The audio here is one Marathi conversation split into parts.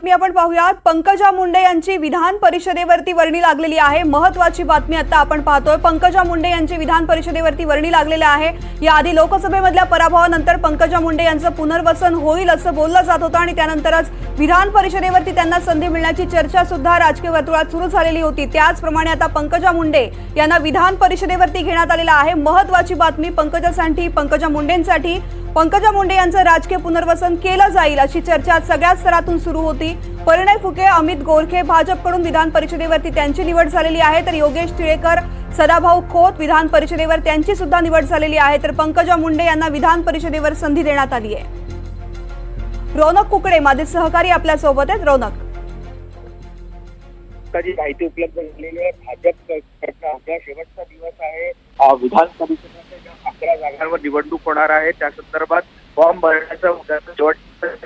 बातमी आपण पाहूयात. पंकजा मुंडे यांची विधान परिषदेवरती वर्णी लागलेली आहे. महत्वाची बातमी आता आपण पाहतोय. पंकजा मुंडे यांची विधान परिषदेवरती वर्णी लागलेली आहे. याआधी लोकसभेमधल्या पराभवानंतर पंकजा मुंडे यांचं पुनर्वसन होईल असं बोललं जात होतं आणि त्यानंतरच विधान परिषदेवरती त्यांना संधी मिळण्याची चर्चा सुद्धा राजकीय वर्तुळात सुरू झालेली होती. त्याचप्रमाणे आता पंकजा मुंडे यांना विधान परिषदेवरती घेण्यात आलेला आहे. महत्वाची बातमी पंकजासाठी पंकजा मुंडेंसाठी. पंकजा मुंडे यांचं राजकीय पुनर्वसन केलं जाईल अशी चर्चा सगळ्या स्तरातून सुरू होती. परिणय फुके अमित गोरखे भाजपकडून विधान परिषदेवरती त्यांची निवड झालेली आहे तर योगेश टिळेकर सदाभाऊ खोत विधान परिषदेवर त्यांची सुद्धा निवड झालेली आहे तर पंकजा मुंडे यांना विधान परिषदेवर संधी देण्यात आली आहे. रौनक कुकडे माझे सहकारी आपल्यासोबत आहेत. रौनक. जी माहिती उपलब्ध झालेली आहे भाजप शेवटचा दिवस आहे. विधान परिषदेच्या जागांवर निवडणूक होणार आहे. त्या संदर्भात फॉर्म भरण्याचा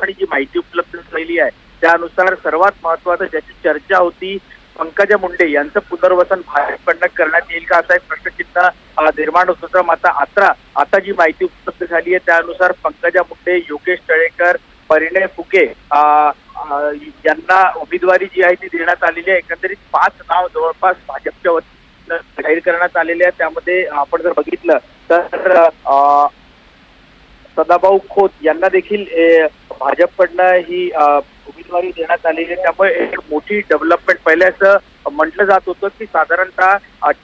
आणि जी माहिती उपलब्ध झालेली आहे त्यानुसार सर्वात महत्वाचं ज्याची चर्चा होती पंकजा मुंडे यांचं पुनर्वसन भाजपकडनं करण्यात येईल का असा एक प्रश्नचिन्ह निर्माण होत होतं. मात्र आता आता जी माहिती उपलब्ध झाली आहे त्यानुसार पंकजा मुंडे योगेश तळेकर परिणय फुके यांना उमेदवारी जी आहे ती देण्यात आलेली आहे. एकंदरीत पाच नाव जवळपास भाजपच्या वतीनं जाहीर करण्यात आलेले आहे त्यामध्ये आपण जर बघितलं तर सदाभाऊ खोत यांना देखील भाजपकडनं ही उमेदवारी देण्यात आलेली आहे. त्यामुळे एक मोठी डेव्हलपमेंट पहिले असं म्हटलं जात होतं की साधारणतः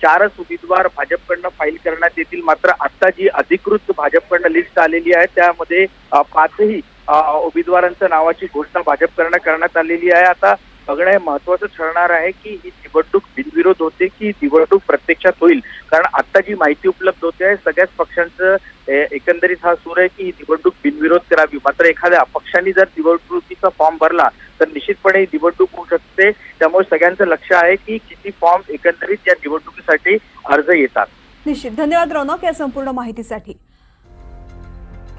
चारच उमेदवार भाजपकडनं फाईल करण्यात येतील. मात्र आता जी अधिकृत भाजपकडनं लिस्ट आलेली आहे त्यामध्ये पाचही उमेदवारांच्या नावाची घोषणा भाजपकडनं करण्यात आलेली आहे. आता बघणं हे महत्वाचं ठरणार आहे की ही निवडणूक बिनविरोध होते की निवडणूक प्रत्यक्षात होईल? कारण आता जी माहिती उपलब्ध होते आहे सगळ्याच पक्षांचं एकंदरीत हा सूर आहे की ही निवडणूक बिनविरोध करावी. मात्र एखाद्या पक्षांनी जर निवडणुकीचा फॉर्म भरला तर निश्चितपणे ही निवडणूक होऊ शकते. त्यामुळे सगळ्यांचं लक्ष आहे की किती फॉर्म एकंदरीत या निवडणुकीसाठी अर्ज येतात. निश्चित. धन्यवाद रौनक या संपूर्ण माहितीसाठी.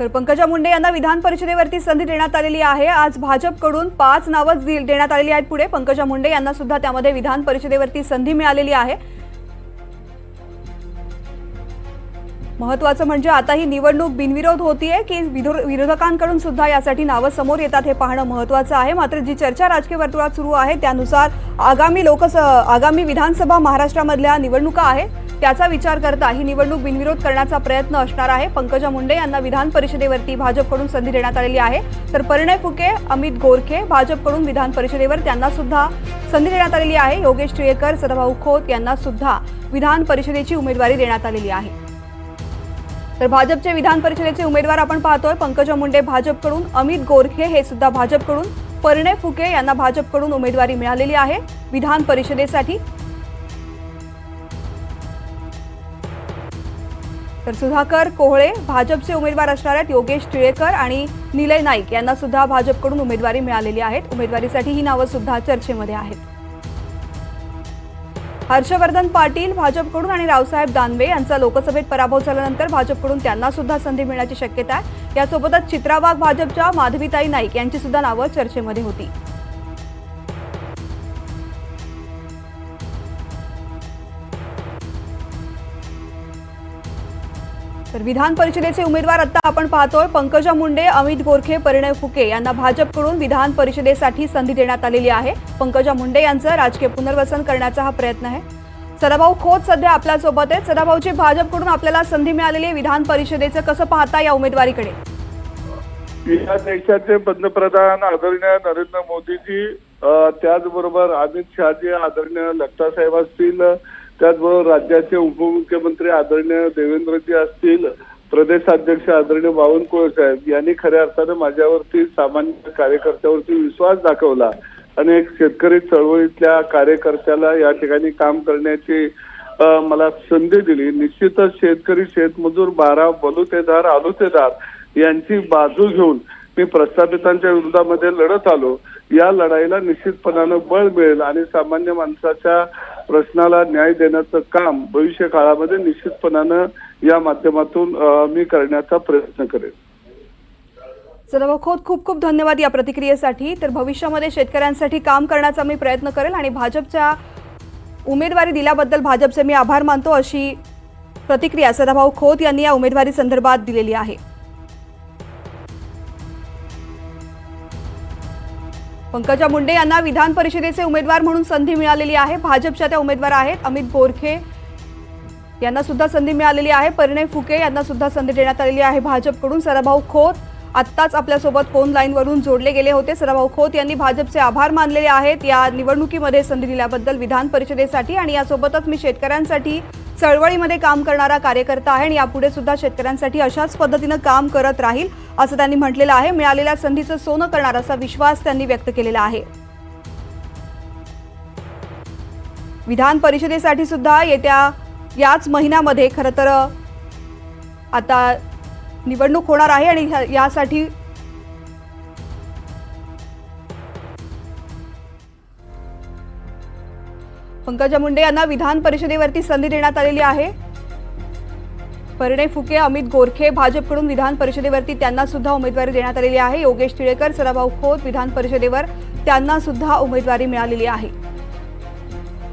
तर पंकजा मुंडे यांना विधान परिषदेवरती संधी देण्यात आलेली आहे. आज भाजपकडून पाच नावं दि- देण्यात आलेली आहेत पुढे. पंकजा मुंडे यांना सुद्धा त्यामध्ये विधान परिषदेवरती संधी मिळालेली आहे. महत्वाचं म्हणजे आता ही निवडणूक बिनविरोध होतीये की विरोधकांकडून सुद्धा यासाठी नावं समोर येतात हे पाहणं महत्वाचं आहे. मात्र जी चर्चा राजकीय वर्तुळात सुरू आहे त्यानुसार आगामी लोकस आगामी विधानसभा महाराष्ट्रामधल्या निवडणुका आहे त्याचा विचार करता ही निवडणूक बिनविरोध करण्याचा प्रयत्न असणार आहे. पंकजा मुंडे यांना विधान परिषदेवरती भाजपकडून संधी देण्यात आलेली आहे. तर परिणय फुके अमित गोरखे भाजपकडून विधान परिषदेवर त्यांना सुद्धा संधी देण्यात आलेली आहे. योगेश टिळेकर सदाभाऊ खोत यांना सुद्धा विधान परिषदेची उमेदवारी देण्यात आलेली आहे. तर भाजपचे विधान परिषदेचे उमेदवार आपण पाहतोय. पंकजा मुंडे भाजपकडून अमित गोरखे हे सुद्धा भाजपकडून परिणय फुके यांना भाजपकडून उमेदवारी मिळालेली आहे. विधान परिषदेसाठी तर सुधाकर कोहळे भाजपचे उमेदवार असणार आहेत योगेश टिळेकर आणि निलय नाईक. यांना सुद्धा भाजपकडून उमेदवारी मिळालेली आहेत. उमेदवारीसाठी ही नावं सुद्धा चर्चेमध्ये आहेत. हर्षवर्धन पाटील भाजपकडून आणि रावसाहेब दानवे यांचा लोकसभेत पराभव झाल्यानंतर भाजपकडून त्यांना सुद्धा संधी मिळण्याची शक्यता आहे. यासोबतच चित्रावाघ भाजपच्या माधवीताई नाईक यांची सुद्धा नावं चर्चेमध्ये होती. तर विधान परिषदेचे उमेदवार आता आपण पाहतोय. पंकजा मुंडे अमित गोरखे परिणय फुके यांना भाजपकडून विधान परिषदेसाठी संधी देण्यात आलेली आहे. पंकजा मुंडे यांचं राजकीय पुनर्वसन करण्याचा हा प्रयत्न आहे. सदाभाऊ खोत सध्या आपल्यासोबत आहेत. सदाभाऊची भाजपकडून आपल्याला संधी मिळालेली आहे. विधान परिषदेचं कसं पाहता या उमेदवारीकडे? या देशाचे पंतप्रधान आदरणीय नरेंद्र मोदीजी त्याचबरोबर अमित शहाजी आदरणीय लट्टासाहेब असतील त्याचबरोबर राज्याचे उपमुख्यमंत्री आदरणीय देवेंद्रजी असतील प्रदेशाध्यक्ष आदरणीय बावनकुळे साहेब यांनी खऱ्या अर्थानं माझ्यावरती सामान्य कार्यकर्त्यावरती विश्वास दाखवला. आणि एक शेतकरी चळवळीतल्या कार्यकर्त्याला या ठिकाणी काम करण्याची मला संधी दिली. निश्चितच शेतकरी शेतमजूर बारा बलुतेदार आलुतेदार यांची बाजू घेऊन मी प्रस्थापितांच्या विरोधामध्ये लढत आलो. या लढाईला निश्चितपणानं बळ मिळेल आणि सामान्य माणसाच्या प्रश्नाला न्याय देण्याचं काम भविष्य काळामध्ये निश्चितपणानं या माध्यमातून मी करण्याचा प्रयत्न करेन. चला खोत खूप खूप धन्यवाद या प्रतिक्रियेसाठी. तर भविष्यामध्ये शेतकऱ्यांसाठी काम करण्याचा मी प्रयत्न करेल आणि भाजपच्या उमेदवारी दिल्याबद्दल भाजपचे मी आभार मानतो अशी प्रतिक्रिया सदाभाऊ खोत यांनी या उमेदवारी संदर्भात दिलेली आहे. पंकजा मुंडे यांना विधान परिषदेचे उमेदवार म्हणून संधी मिळालेली आहे. भाजपच्या त्या उमेदवार आहेत अमित बोरखे यांना सुद्धा संधी मिळालेली आहे. परिणय फुके यांना सुद्धा संधी देण्यात आलेली आहे. भाजपकडून सराभाऊ खोत आत्ताच आपल्यासोबत फोन लाईनवरून जोडले गेले होते. सरभाऊ खोत यांनी भाजपचे आभार मानलेले आहेत. या निवडणुकीमध्ये संधी दिल्याबद्दल विधान परिषदेसाठी आणि यासोबतच मी शेतकऱ्यांसाठी चळवळीमध्ये काम करणारा कार्यकर्ता आहे आणि यापुढे सुद्धा शेतकऱ्यांसाठी अशाच पद्धतीनं काम करत राहील असं त्यांनी म्हटलेलं आहे. मिळालेल्या संधीचं सोनं करणार असा विश्वास त्यांनी व्यक्त केलेला आहे. विधान परिषदेसाठी सुद्धा येत्या याच महिन्यामध्ये खरं तर आता निवडणूक होणार आहे आणि यासाठी पंकजा मुंडे यांना विधान परिषदेवरती संधी देण्यात आलेली आहे. परिणय फुके अमित गोरखे भाजपकडून विधान परिषदेवरती त्यांना सुद्धा उमेदवारी देण्यात आलेली आहे. योगेश टिळेकर सराभाऊ खोत विधान परिषदेवर त्यांना सुद्धा उमेदवारी मिळालेली आहे.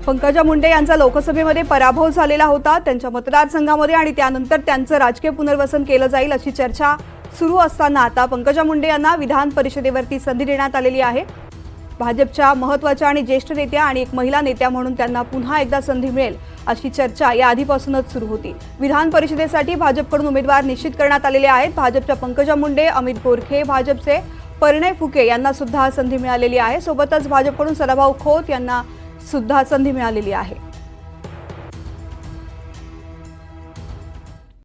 पंकजा मुंडे यांचा लोकसभेमध्ये पराभव झालेला होता. त्यांच्या मतदारसंघामध्ये आणि त्यानंतर त्यांचं राजकीय पुनर्वसन केलं जाईल अशी चर्चा सुरू असताना आता पंकजा मुंडे यांना विधान परिषदेवरती संधी देण्यात आलेली आहे. भाजपच्या महत्त्वाच्या आणि ज्येष्ठ नेत्या आणि एक महिला नेत्या म्हणून त्यांना पुन्हा एकदा संधी मिळेल अशी चर्चा या आधीपासूनच सुरू होती. विधान परिषदेसाठी भाजपकडून उमेदवार निश्चित करण्यात आलेले आहेत. भाजपच्या पंकजा मुंडे अमित गोरखे भाजपचे परिणय फुके यांना सुद्धा संधी मिळालेली आहे. सोबतच भाजपकडून सदाभाऊ खोत यांना सुद्धा संधी मिळालेली आहे.